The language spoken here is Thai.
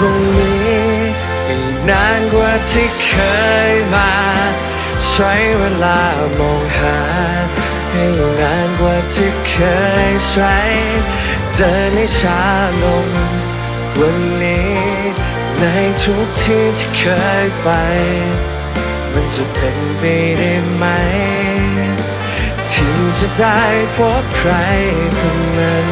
ตรงนานกว่าที่เคยมา ใช้เวลามองหา ให้นานกว่าที่เคยใช้ เดินให้ช้าลง วันนี้ในทุกที่ที่เคยไป มันจะเป็นไปได้ไหม ที่จะได้พบใครคนนั้น